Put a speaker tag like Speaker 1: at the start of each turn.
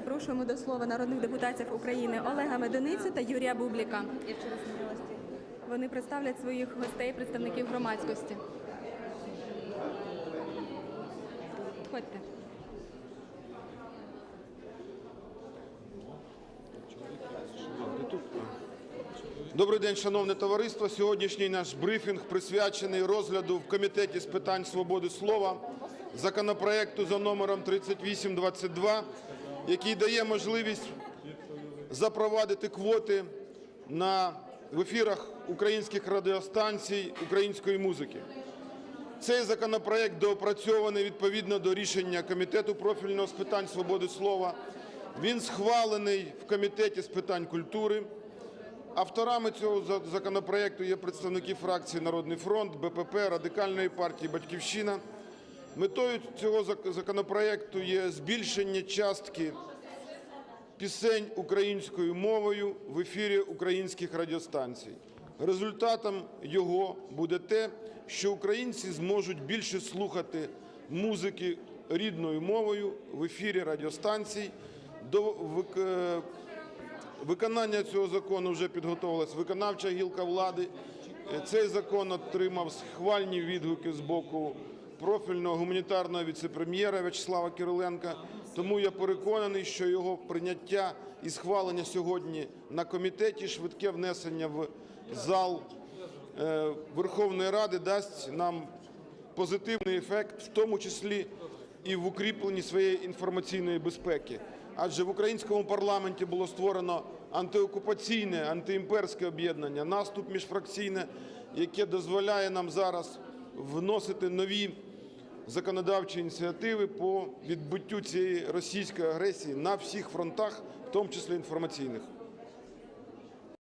Speaker 1: запрошуємо до слова народних депутатів України Олега Меденицю та Юрія Бубліка. Вони представлять своїх гостей, представників громадськості. Ходьте.
Speaker 2: Добрий день, шановне товариство. Сьогоднішній наш брифінг присвячений розгляду в комітеті з питань свободи слова законопроекту за номером 3822, який дає можливість запровадити квоти на в ефірах українських радіостанцій української музики. Цей законопроект доопрацьований відповідно до рішення комітету профільного з питань свободи слова. Він схвалений в комітеті з питань культури. Авторами цього законопроекту є представники фракції Народний фронт, БПП, Радикальної партії Батьківщина. Метою цього зак- законопроекту є збільшення частки пісень українською мовою в ефірі українських радіостанцій. Результатом його буде те, що українці зможуть більше слухати музики рідною мовою в ефірі радіостанцій. До е, виконання цього закону вже підготовилась виконавча гілка влади. Е, Цей закон отримав схвальні відгуки з боку профільного гуманітарного віцепрем'єра В'ячеслава Кириленка. Тому я переконаний, що його прийняття і схвалення сьогодні на комітеті, швидке внесення в зал е, Верховної Ради дасть нам позитивний ефект, в тому числі і в укріпленні своєї інформаційної безпеки. Адже в українському парламенті було створено антиокупаційне, антиімперське об'єднання, наступ міжфракційне, яке дозволяє нам зараз вносити нові законодавчі ініціативи по відбуттю цієї російської агресії на всіх фронтах, в тому числі інформаційних.